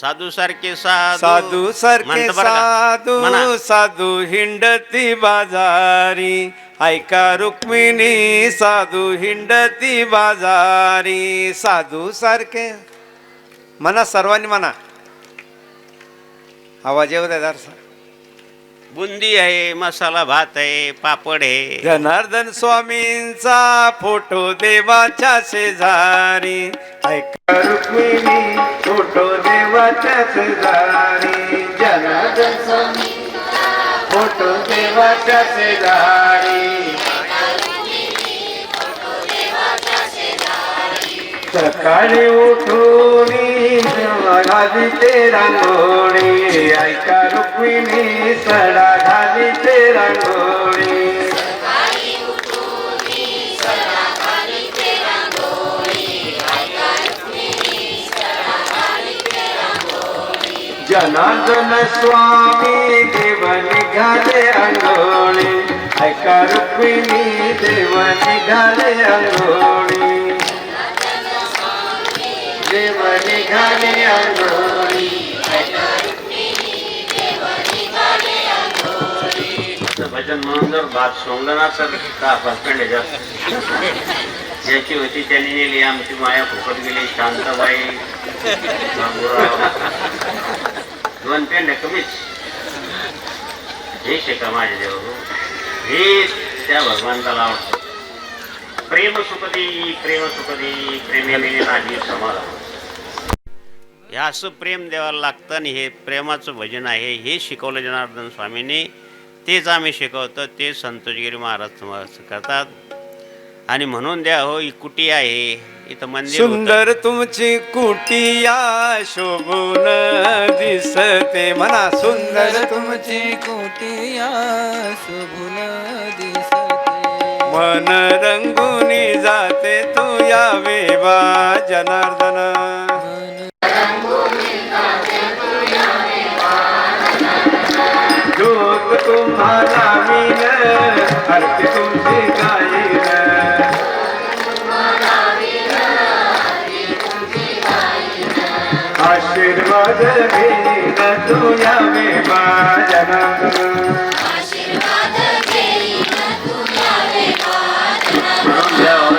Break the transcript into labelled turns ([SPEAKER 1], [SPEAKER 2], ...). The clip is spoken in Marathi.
[SPEAKER 1] साधू सारखे साधू
[SPEAKER 2] साधू सारखे? साधू. साधू हिंडती बाजारी ऐका रुक्मिणी साधू हिंडती बाजारी साधू सारखे म्हणा सर्वांनी म्हणा आवाज येऊ द्या.
[SPEAKER 1] बुंदी आहे मसाला भात आहे पापड आहे
[SPEAKER 2] जनार्दन स्वामींचा फोटो देवाच्या शेजारी ऐका रुक्मिणी फोटो देवाच्या शेजारी जनार्दन फोटो देवाच्या शेजारी सकाळी उठून घाली ते रांगोळी ऐका रुक्मिणी सडा घाली ते रांगोळी जनार्दन स्वामी देवन घाले अंगोळी. ऐका रुक्मिणी देवन घाले अंगोळी. देवन घाले अंगोळी.
[SPEAKER 1] भजन म्हणून जर भात सोडलं ना तर दहा पर्सेंट ज्याची होती त्यांनी नेली आमची माया फुकट गेली शांताबाई. म्हणते कमीच हे शेका माझे देव. हे त्या भगवंताला आवडतो. प्रेम सुखदी प्रेम सुखदी प्रेमेने राजीव समाधान हे असं प्रेम देवाला लागतं आणि हे प्रेमाचं भजन आहे. हे शिकवलं जनार्दन स्वामींनी. तेच आम्ही शिकवतो ते संतोषगिरी महाराज तुम्हाला करतात. आणि म्हणून द्या हो ही कुटी आहे? इथं मंदिर होतं.
[SPEAKER 2] सुंदर तुमची कुटिया शोभून दिसते म्हणा. सुंदर
[SPEAKER 3] तुमची कुटिया शोभून दिसते.
[SPEAKER 2] मन रंगुनी जाते तू यावे बा जनार्दन.
[SPEAKER 3] मन
[SPEAKER 2] तुम्हाला मीन अर्थ तुमची गाई आशीर्वाद घेईन तू यावे माझ्या